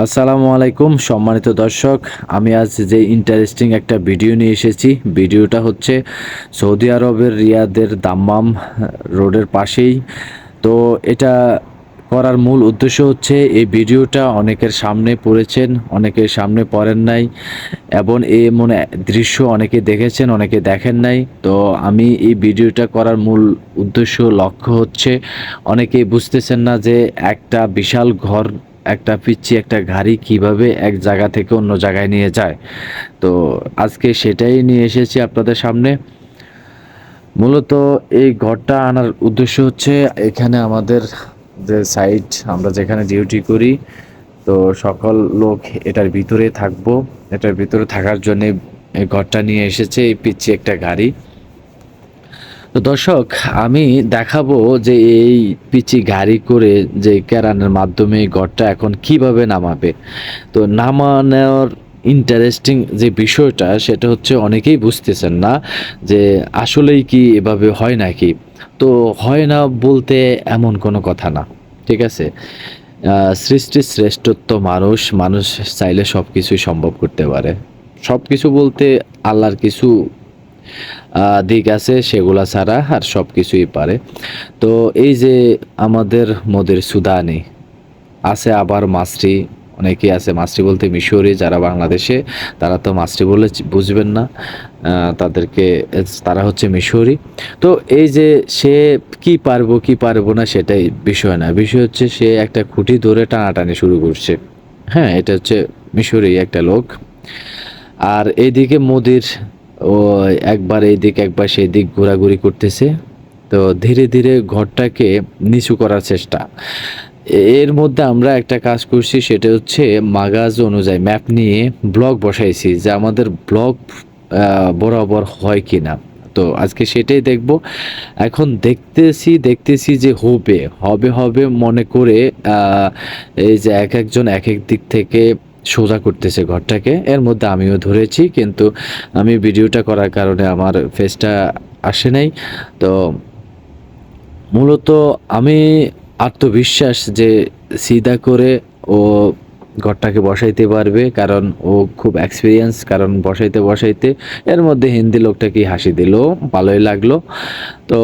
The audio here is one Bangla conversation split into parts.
আসসালামু আলাইকুম, সম্মানিত দর্শক। আমি আজ যে ইন্টারেস্টিং একটা ভিডিও নিয়ে এসেছি। ভিডিওটা হচ্ছে সৌদি আরবের রিয়াদের দাম্মাম রোডের পাশেই। তো এটা করার মূল উদ্দেশ্য হচ্ছে এই ভিডিওটা অনেকের সামনে পড়েছেন, অনেকের সামনে পড়েন নাই, এবং এই মনে দৃশ্য অনেকে দেখেছেন, অনেকে দেখেন নাই। তো আমি এই ভিডিওটা করার মূল উদ্দেশ্য, লক্ষ্য হচ্ছে অনেকেই বুঝতেছেন না যে একটা বিশাল ঘর একটা পিচ্ছি, একটা গাড়ি কীভাবে এক জায়গা থেকে অন্য জায়গায় নিয়ে যায়। তো আজকে সেটাই নিয়ে এসেছি আপনাদের সামনে। মূলত এই ঘরটা আনার উদ্দেশ্য হচ্ছে এখানে আমাদের যে সাইট আমরা যেখানে ডিউটি করি, তো সকল লোক এটার ভিতরে থাকব। এটার ভিতরে থাকার জন্যে এই ঘরটা নিয়ে এসেছে, এই পিচ্ছি একটা গাড়ি তো দর্শক, আমি দেখাবো যে এই পিচি গাড়ি করে যে কেরানের মাধ্যমে ঘরটা এখন কীভাবে নামাবে। তো নামানোর ইন্টারেস্টিং যে বিষয়টা, সেটা হচ্ছে অনেকেই বুঝতেছেন না যে আসলেই কি এভাবে হয় নাকি। তো হয় না বলতে এমন কোনো কথা না, ঠিক আছে? সৃষ্টির শ্রেষ্ঠত্ব মানুষ মানুষ চাইলে সব কিছুই সম্ভব করতে পারে। সব কিছু বলতে আল্লাহর কিছু দিক আছে, সেগুলা ছাড়া আর সব কিছুই পারে। তো এই যে আমাদের মোদের সুদানি আছে আবার মাছরি অনেকেই আছে মাছরি বলতে মিশরি, যারা বাংলাদেশে, তারা তো মাছরি বলে বুঝবেন না। তাদেরকে, তারা হচ্ছে মিশরি। তো এই যে সে কি পারব কি পারব না সেটাই বিষয় না। বিষয় হচ্ছে সে একটা খুঁটি ধরে টানাটানি শুরু করছে। হ্যাঁ এটা হচ্ছে মিশরি একটা লোক। আর এইদিকে মোদির ও একবার এই দিক একবার সেই দিক ঘোরাঘুরি করতেছে। তো ধীরে ধীরে ঘরটাকে নিচু করার চেষ্টা। এর মধ্যে আমরা একটা কাজ করছি, সেটা হচ্ছে মাগাজ অনুযায়ী ম্যাপ নিয়ে ব্লক বসাইছি, যে আমাদের ব্লক বরাবর হয় কি না তো আজকে সেটাই দেখব। এখন দেখতেছি দেখতেছি যে হবে। হবে হবে মনে করে এই যে এক একজন এক এক দিক থেকে সোজা করতেছে ঘরটাকে। এর মধ্যে আমিও ধরেছি, কিন্তু আমি ভিডিওটা করার কারণে আমার ফেসটা আসে নাই। তো মূলত আমি আত্মবিশ্বাস যে সিধা করে ও ঘরটাকে বসাইতে পারবে, কারণ ও খুব এক্সপিরিয়েন্স কারণ বসাইতে বসাইতে এর মধ্যে হিন্দি লোকটাকে হাসি দিল, ভালোই লাগল। তো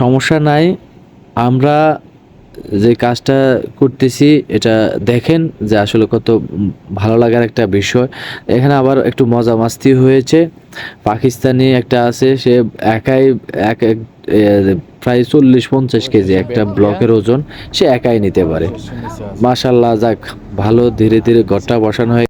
সমস্যা নাই, আমরা যে কাজটা করতেছি, এটা দেখেন যে আসলে কত ভালো লাগার একটা বিষয়। এখানে আবার একটু মজা মাস্তি হয়েছে। পাকিস্তানি একটা আছে, সে একাই এক এক প্রায় চল্লিশ পঞ্চাশ কেজি একটা ব্লকের ওজন, সে একাই নিতে পারে। মাসাল্লাহ যাক, ভালো ধীরে ধীরে ঘরটা বসানো হয়ে